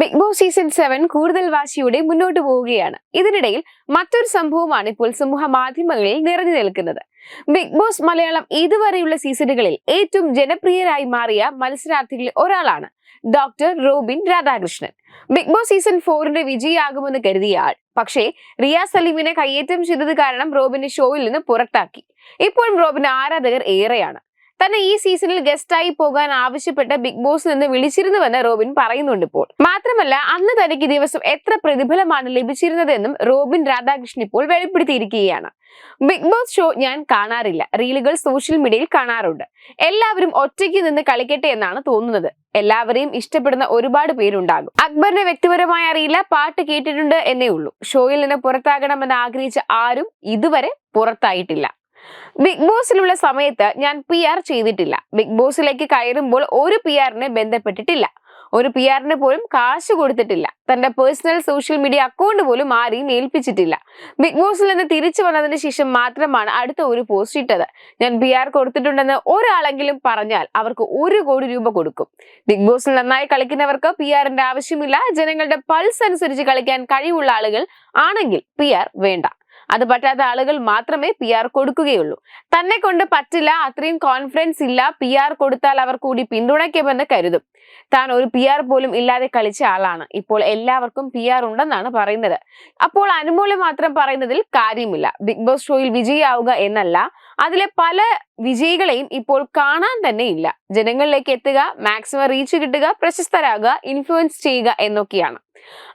Big boss season seven കൂടുതൽ വാശിയോടെ മുന്നോട്ട് പോവുകയാണ്. ഇതിനിടയിൽ മറ്റൊരു സംഭവമാണ് ഇപ്പോൾ സമൂഹ മാധ്യമങ്ങളിൽ നിറഞ്ഞു നിൽക്കുന്നത്. ബിഗ് ബോസ് മലയാളം ഇതുവരെയുള്ള സീസണുകളിൽ ഏറ്റവും ജനപ്രിയരായി മാറിയ മത്സരാർത്ഥികളിൽ ഒരാളാണ് doctor Robin Radhakrishnan. Big boss season ഫോറിന്റെ വിജയിയാകുമെന്ന് കരുതിയ ആൾ പക്ഷേ റിയ സലീമിനെ കയ്യേറ്റം ചെയ്തത് കാരണം റോബിനെ ഷോയിൽ നിന്ന് പുറത്താക്കി. ഇപ്പോഴും റോബിന് ആരാധകർ ഏറെയാണ്. തന്നെ ഈ സീസണിൽ ഗസ്റ്റായി പോകാൻ ആവശ്യപ്പെട്ട ബിഗ് ബോസ് നിന്ന് വിളിച്ചിരുന്നുവെന്ന് റോബിൻ പറയുന്നുണ്ട് ഇപ്പോൾ. മാത്രമല്ല അന്ന് തനിക്ക് ദിവസം എത്ര പ്രതിഫലമാണ് ലഭിച്ചിരുന്നതെന്നും റോബിൻ രാധാകൃഷ്ണൻ ഇപ്പോൾ വെളിപ്പെടുത്തിയിരിക്കുകയാണ്. ബിഗ് ബോസ് ഷോ ഞാൻ കാണാറില്ല. റീലുകൾ സോഷ്യൽ മീഡിയയിൽ കാണാറുണ്ട്. എല്ലാവരും ഒറ്റയ്ക്ക് നിന്ന് കളിക്കട്ടെ എന്നാണ് തോന്നുന്നത്. എല്ലാവരെയും ഇഷ്ടപ്പെടുന്ന ഒരുപാട് പേരുണ്ടാകും. അക്ബറിനെ വ്യക്തിപരമായ അറിയില്ല പാട്ട് കേട്ടിട്ടുണ്ട് എന്നേ ഉള്ളൂ. ഷോയിൽ നിന്ന് പുറത്താകണമെന്ന് ആഗ്രഹിച്ച ആരും ഇതുവരെ പുറത്തായിട്ടില്ല. ബിഗ് ബോസിലുള്ള സമയത്ത് ഞാൻ പി ആർ ചെയ്തിട്ടില്ല. ബിഗ് ബോസിലേക്ക് കയറുമ്പോൾ ഒരു പി ആറിനെ ബന്ധപ്പെട്ടിട്ടില്ല. ഒരു പി ആറിന് പോലും കാശ് കൊടുത്തിട്ടില്ല. തന്റെ പേഴ്സണൽ സോഷ്യൽ മീഡിയ അക്കൗണ്ട് പോലും ആരെയും ഏൽപ്പിച്ചിട്ടില്ല. ബിഗ് ബോസിൽ നിന്ന് തിരിച്ചു വന്നതിന് ശേഷം മാത്രമാണ് അടുത്ത ഒരു പോസ്റ്റ് ഇട്ടത്. ഞാൻ പി ആർ കൊടുത്തിട്ടുണ്ടെന്ന് ഒരാളെങ്കിലും പറഞ്ഞാൽ അവർക്ക് ഒരു കോടി രൂപ കൊടുക്കും. ബിഗ് ബോസിൽ നന്നായി കളിക്കുന്നവർക്ക് പി ആറിന്റെ ആവശ്യമില്ല. ജനങ്ങളുടെ പൾസ് അനുസരിച്ച് കളിക്കാൻ കഴിവുള്ള ആളുകൾ ആണെങ്കിൽ പി ആർ വേണ്ട. അത് പറ്റാത്ത ആളുകൾ മാത്രമേ പി ആർ കൊടുക്കുകയുള്ളൂ. തന്നെ കൊണ്ട് പറ്റില്ല അത്രയും കോൺഫിഡൻസ് ഇല്ല പി ആർ കൊടുത്താൽ അവർ കൂടി പിന്തുണയ്ക്കുമെന്ന് കരുതും. താൻ ഒരു പി ആർ പോലും ഇല്ലാതെ കളിച്ച ആളാണ്. ഇപ്പോൾ എല്ലാവർക്കും പി ആർ ഉണ്ടെന്നാണ് പറയുന്നത്. അപ്പോൾ അനുമോൾ മാത്രം പറയുന്നതിൽ കാര്യമില്ല. ബിഗ് ബോസ് ഷോയിൽ വിജയിയാവുക എന്നല്ല. അതിലെ പല വിജയികളെയും ഇപ്പോൾ കാണാൻ തന്നെ ഇല്ല. ജനങ്ങളിലേക്ക് എത്തുക മാക്സിമം റീച്ച് കിട്ടുക പ്രശസ്തരാകുക ഇൻഫ്ലുവൻസ് ചെയ്യുക എന്നൊക്കെയാണ്.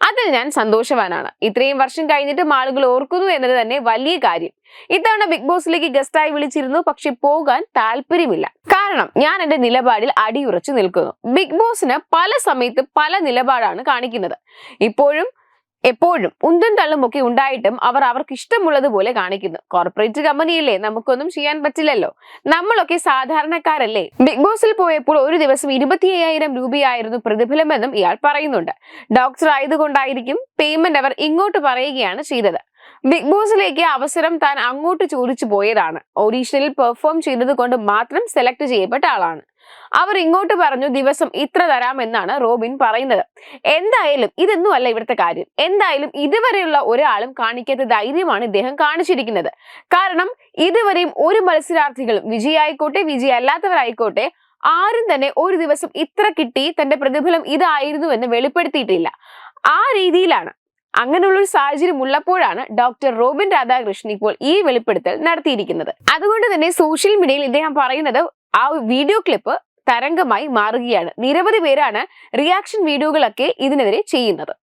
അതിൽ ഞാൻ സന്തോഷവാനാണ്. ഇത്രയും വർഷം കഴിഞ്ഞിട്ടും ആളുകൾ ഓർക്കുന്നു എന്നത് തന്നെ വലിയ കാര്യം. ഇത്തവണ ബിഗ് ബോസിലേക്ക് ഗസ്റ്റായി വിളിച്ചിരുന്നു പക്ഷെ പോകാൻ താല്പര്യമില്ല. കാരണം ഞാൻ എന്റെ നിലപാടിൽ അടിയുറച്ചു നിൽക്കുന്നു. ബിഗ് ബോസിന് പല സമയത്ത് പല നിലപാടാണ് കാണിക്കുന്നത്. ഇപ്പോഴും എപ്പോഴും ഉന്തും തള്ളും ഒക്കെ ഉണ്ടായിട്ടും അവർ അവർക്ക് ഇഷ്ടമുള്ളതുപോലെ കാണിക്കുന്നു. കോർപ്പറേറ്റ് കമ്പനിയല്ലേ നമുക്കൊന്നും ചെയ്യാൻ പറ്റില്ലല്ലോ. നമ്മളൊക്കെ സാധാരണക്കാരല്ലേ? ബിഗ് ബോസിൽ പോയപ്പോൾ ഒരു ദിവസം ഇരുപത്തി അയ്യായിരം രൂപയായിരുന്നു പ്രതിഫലമെന്നും ഇയാൾ പറയുന്നുണ്ട്. ഡോക്ടർ ആയതുകൊണ്ടായിരിക്കും പേയ്മെന്റ് അവർ ഇങ്ങോട്ട് പറയുകയാണ് ചെയ്തത്. ബിഗ് ബോസിലേക്ക് അവസരം താൻ അങ്ങോട്ട് ചോദിച്ചു പോയതാണ്. ഓഡീഷനിൽ പെർഫോം ചെയ്തത് കൊണ്ട് മാത്രം സെലക്ട് ചെയ്യപ്പെട്ട ആളാണ്. അവർ ഇങ്ങോട്ട് പറഞ്ഞു ദിവസം ഇത്ര തരാമെന്നാണ് റോബിൻ പറയുന്നത്. എന്തായാലും ഇതൊന്നും അല്ല ഇവിടുത്തെ കാര്യം. എന്തായാലും ഇതുവരെയുള്ള ഒരാളും കാണിക്കാത്ത ധൈര്യമാണ് ഇദ്ദേഹം കാണിച്ചിരിക്കുന്നത്. കാരണം ഇതുവരെയും ഒരു മത്സരാർത്ഥികളും വിജയായിക്കോട്ടെ വിജയല്ലാത്തവരായിക്കോട്ടെ ആരും തന്നെ ഒരു ദിവസം ഇത്ര കിട്ടി തന്റെ പ്രതിഫലം ഇതായിരുന്നു എന്ന് വെളിപ്പെടുത്തിയിട്ടില്ല. ആ രീതിയിലാണ്. അങ്ങനെയുള്ള ഒരു സാഹചര്യം ഉള്ളപ്പോഴാണ് ഡോക്ടർ റോബിൻ രാധാകൃഷ്ണൻ ഇപ്പോൾ ഈ വെളിപ്പെടുത്തൽ നടത്തിയിരിക്കുന്നത്. അതുകൊണ്ട് തന്നെ സോഷ്യൽ മീഡിയയിൽ ഇദ്ദേഹം പറയുന്നത് ആ വീഡിയോ ക്ലിപ്പ് തരംഗമായി മാറുകയാണ്. നിരവധി പേരാണ് റിയാക്ഷൻ വീഡിയോകളൊക്കെ ഇതിനെതിരെ ചെയ്യുന്നത്.